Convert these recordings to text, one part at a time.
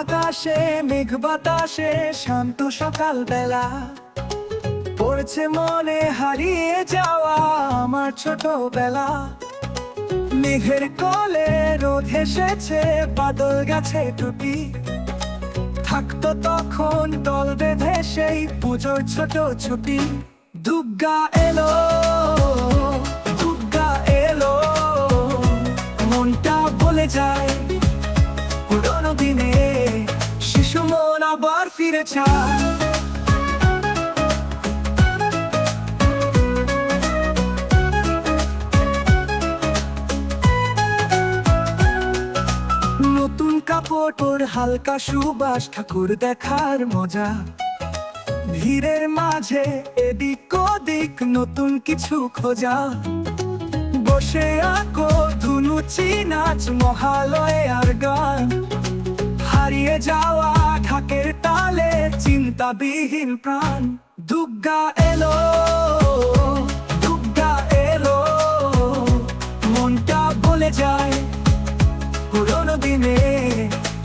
আকাশে, মেঘ বাতাসে, শান্ত সকাল বেলা পড়ছে মনে হারিয়ে যাওয়া আমার ছোটবেলা। মেঘের কলে রোদ এসেছে বাদল গাছে টুপি। থাকতো তখন দল বেঁধে সেই পুজোর ছোট ছুটি। দুর্গা এলো দুর্গা এলো, মনটা বলে যায়। পুরোনো দিনে আবার ফিরে নতুন কাপড়, ওর হালকা সুবাস, ঠাকুর দেখার মজা। ভিড়ের মাঝে এদিক ওদিক নতুন কিছু খোঁজা। বসে আঁকো ধুনুচি নাচ, মহালয় আর গান। হারিয়ে যাওয়া চিন্তাবিহীন প্রাণ। দুর্গা এলো দুর্গা এলো। মনটা বলে যায়, পুরোনো দিনে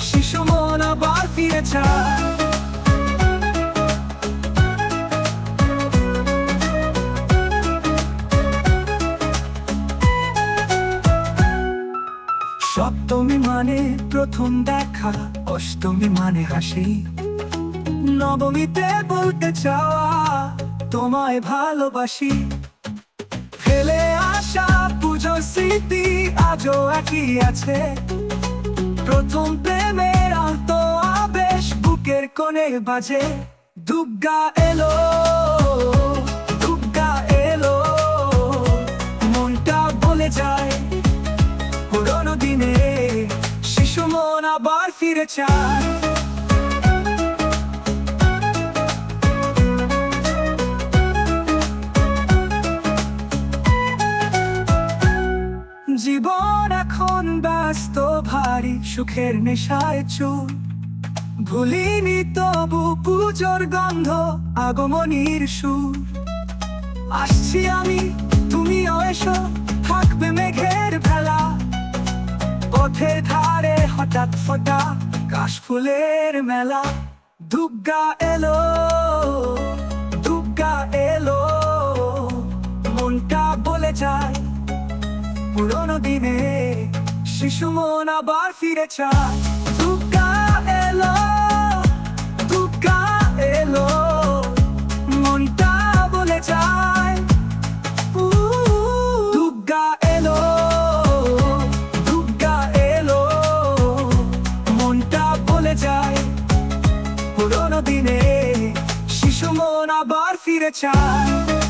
শিশু মন আবার ফিরে সপ্তমী মানে প্রথম দেখা, অষ্টমী মানে হাসি। নবমীতে বলতে চাওয়া, তোমায় ভালোবাসি। ফেলে আসা পুজো স্মৃতি আজও একই আছে। প্রথম প্রেমের আন্ত আবেশ বুকের কোণে বাজে। দুর্গা এলো দুর্গা এলো। মনটা বলে যায়, পুরোনো দিনে শিশু মন আবার ফিরে চায়। ভারী সুখের নেশায় চুর ভুলিনি তবু পুজোর গন্ধ, আগমনীর সুর। আসছি আমি তুমিও এসো থাকবে মেঘের ভেলা। পথে ধারে হঠাৎ ফোটা, কাশ ফুলের মেলা। দুর্গা এলো দুর্গা এলো, মনটা বলে যায়। পুরোনো দিনে শিশু মন আবার ফিরে চায় এলো দুর্গা এলো, মনটা বলে যায় এলো এলো, মনটা বলে যায় পুরোনো দিনে শিশু মন আবার ফিরে চায়